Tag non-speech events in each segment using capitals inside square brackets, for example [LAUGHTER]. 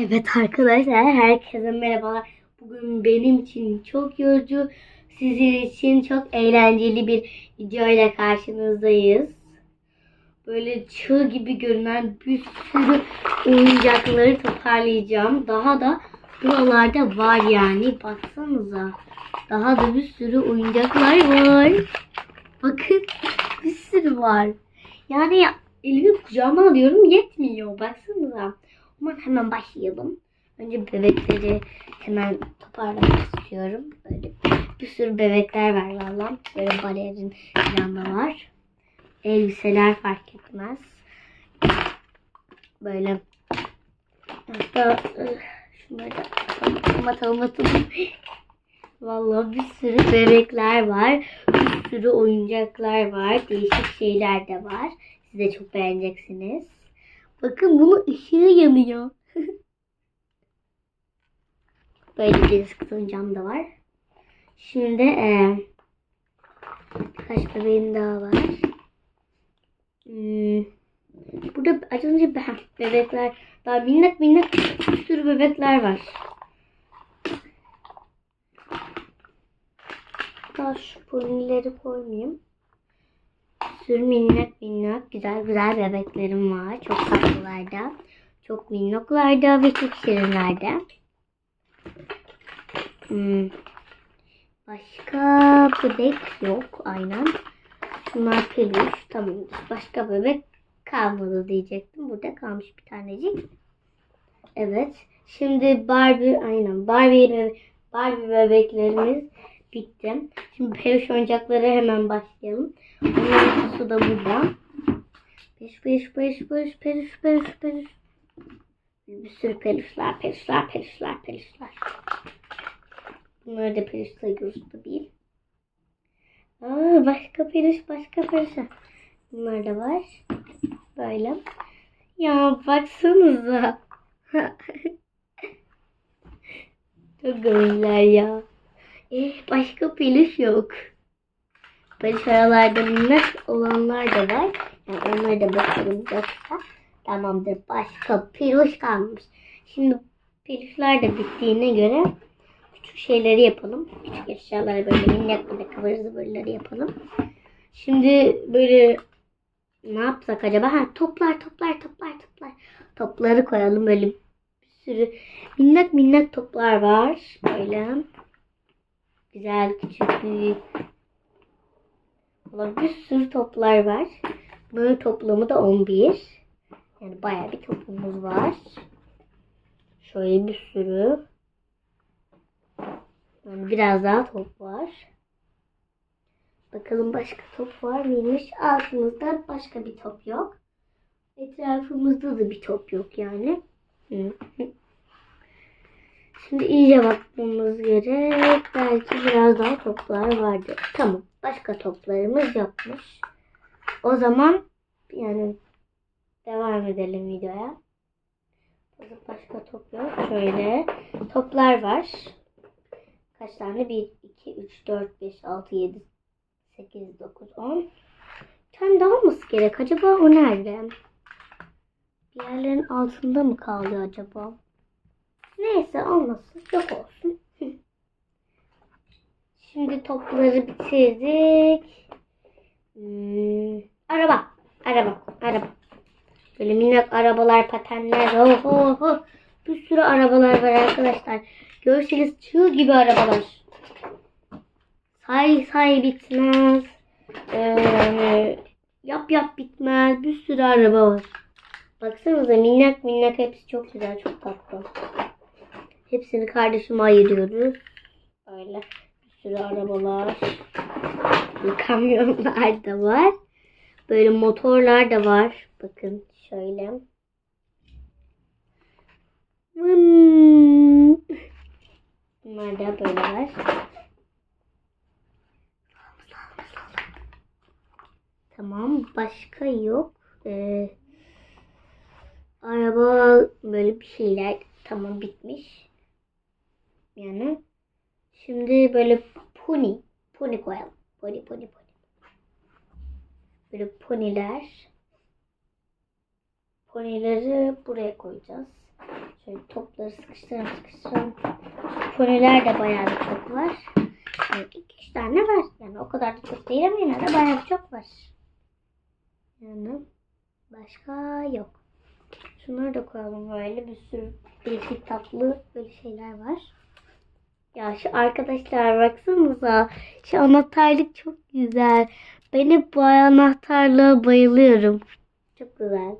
Evet arkadaşlar herkese merhabalar. Bugün benim için çok yorucu, sizin için çok eğlenceli bir video ile karşınızdayız. Böyle çığ gibi görünen bir sürü oyuncakları toparlayacağım. Daha da buralarda var yani. Baksanıza. Daha da bir sürü oyuncaklar var. Bakın bir sürü var. Yani elimi kucağıma alıyorum yetmiyor. Baksanıza. Ama hemen başlayalım. Önce bebekleri hemen toparlamak istiyorum. Böyle bir sürü bebekler var valla. Böyle balerin falan da var. Elbiseler fark etmez. Böyle hatta ıh, şunları da atalım atalım atalım. [LAUGHS] Valla bir sürü bebekler var. Bir sürü oyuncaklar var. Değişik şeyler de var. Siz de çok beğeneceksiniz. Bakın bunun ışığı yanıyor. [LAUGHS] Böyle bir sıkıntı cam da var. Şimdi e, birkaç bebeğim daha var. Hmm, burada az önce be- bebekler daha minnak minnak bir sürü bebekler var. Daha şu ponileri koymayayım. Sürü minnak minnak güzel güzel bebeklerim var. Çok tatlılar da. Çok minnoklar da ve çok şirinler de. Hmm. Başka bebek yok aynen. Şunlar peluş. Tamam. Başka bebek kalmadı diyecektim. Burada kalmış bir tanecik. Evet. Şimdi Barbie aynen Barbie bebe- Barbie bebeklerimiz bitti. Şimdi peluş oyuncakları hemen başlayalım. Onların kutusu da burada. Peluş peluş peluş peluş peluş peluş peluş. Bir sürü peluşlar peluşlar peluşlar peluşlar. Bunları da peluş sayıyoruz tabii. Aa, başka peluş başka peluş. Bunlar da var. Böyle. Ya baksanıza. [LAUGHS] Çok komikler ya. Eh, başka peluş yok. Peluş aralarda minnak olanlar da var. Yani onlara da bakalım yoksa. Tamamdır. Başka peluş kalmış. Şimdi peluşlar da bittiğine göre küçük şeyleri yapalım. Küçük eşyaları böyle minnak minnak ıvır zıvırları yapalım. Şimdi böyle ne yapsak acaba? Ha, toplar toplar toplar toplar. Topları koyalım böyle bir sürü minnak minnak toplar var. Böyle. Güzel küçük büyük. Valla bir sürü toplar var. Bunun toplamı da 11. Yani bayağı bir topumuz var. Şöyle bir sürü. Yani biraz daha top var. Bakalım başka top var mıymış? Altımızda başka bir top yok. Etrafımızda da bir top yok yani. Hı. Şimdi iyice bakmamız gerek. Belki biraz daha toplar vardır. Tamam. Başka toplarımız yokmuş. O zaman yani devam edelim videoya. Başka top yok. Şöyle toplar var. Kaç tane? 1, 2, 3, 4, 5, 6, 7, 8, 9, 10. Bir tane daha olması gerek. Acaba o nerede? Bir yerlerin altında mı kaldı acaba? Neyse olmasın. Yok olsun. Şimdi topları bitirdik. Hmm, araba. Araba. Araba. Böyle minnak arabalar, patenler. Oh, oh, oh. Bir sürü arabalar var arkadaşlar. Görseniz çığ gibi arabalar. Say say bitmez. Ee, yap yap bitmez. Bir sürü araba var. Baksanıza minnak minnak hepsi çok güzel, çok tatlı. Hepsini kardeşime ayırıyoruz. Böyle bir sürü arabalar. Kamyonlar da var. Böyle motorlar da var. Bakın şöyle. Bunlar da böyle var. Tamam. Başka yok. Ee, araba böyle bir şeyler tamam bitmiş. Yani şimdi böyle pony pony koyalım. Pony pony pony. Böyle poniler. Ponileri buraya koyacağız. Şöyle topları sıkıştıran sıkıştıran. Poniler de bayağı bir çok var. Yani iki üç tane var. Yani o kadar da çok değil ama yine de bayağı bir çok var. Yani başka yok. Şunları da koyalım böyle bir sürü değişik tatlı böyle şeyler var. Ya şu arkadaşlar baksanıza şu anahtarlık çok güzel. Ben hep bu anahtarlığa bayılıyorum. Çok güzel.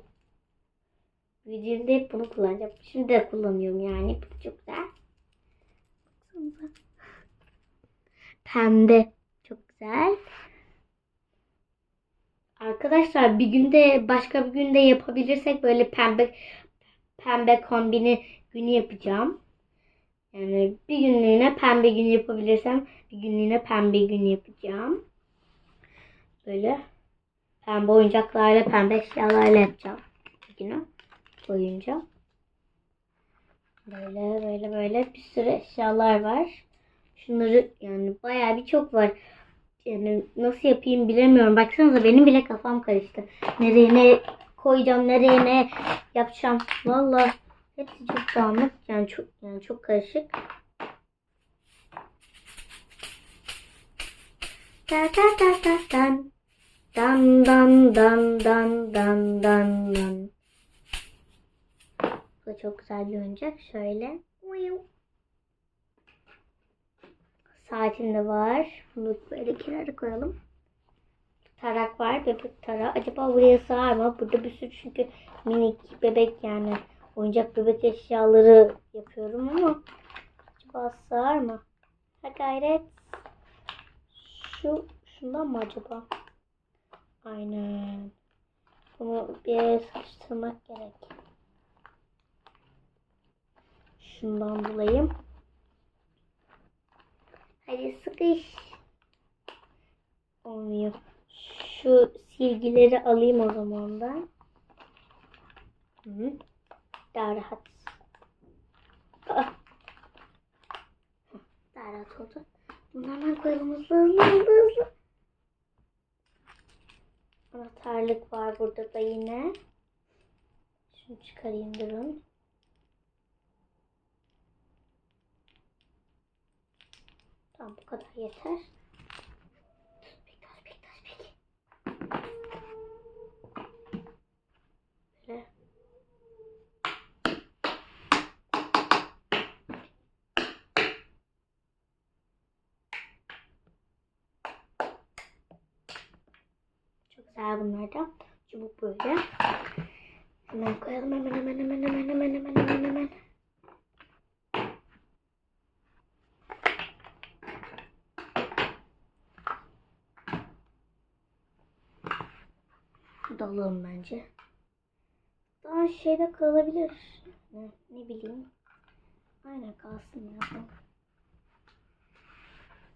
Videomda hep bunu kullanacağım. Şimdi de kullanıyorum yani. Bu çok güzel. Baksanıza. Pembe. Çok güzel. Arkadaşlar bir günde başka bir günde yapabilirsek böyle pembe pembe kombini günü yapacağım. Yani bir günlüğüne pembe günü yapabilirsem bir günlüğüne pembe günü yapacağım. Böyle pembe oyuncaklarla pembe eşyalarla yapacağım bir günü boyunca. Böyle böyle böyle bir sürü eşyalar var. Şunları yani bayağı bir çok var. Yani nasıl yapayım bilemiyorum. Baksanıza benim bile kafam karıştı. Nereye ne koyacağım, nereye ne yapacağım. Vallahi hepsi çok dağınık. Yani çok yani çok karışık. Da da da da dan. Dan dan dan dan dan dan dan. Bu çok güzel bir oyuncak. Şöyle. Saatin de var. Bunu böyle kenara koyalım. Tarak var. Bebek tarağı. Acaba buraya sığar mı? Burada bir sürü çünkü minik bebek yani oyuncak bebek eşyaları yapıyorum ama acaba sığar mı? Ha gayret. Şu şundan mı acaba? Aynen. Bunu bir sıkıştırmak gerek. Şundan bulayım. Hadi sıkış. Olmuyor. Şu silgileri alayım o zaman ben. Hı. Daha rahat. Aa. Hı, Daha rahat oldu. Bunu hemen koyalım hızlı hızlı hızlı hızlı. Anahtarlık var burada da yine. Şunu çıkarayım durun. Tamam bu kadar yeter. Çok güzel bunlar da. Çubuk böyle. Hemen koyalım hemen hemen hemen hemen hemen hemen hemen hemen. Dalım bence. Daha şeyde kalabilir. Ne, ne bileyim. Aynen kalsın ya.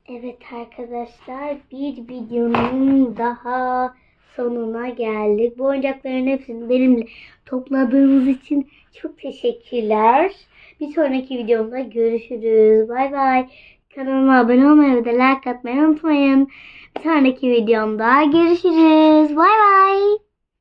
Evet arkadaşlar bir videonun daha sonuna geldik. Bu oyuncakların hepsini benimle topladığınız için çok teşekkürler. Bir sonraki videomda görüşürüz. Bay bay. Kanalıma abone olmayı ve de like atmayı unutmayın. Bir sonraki videomda görüşürüz. Bay bay.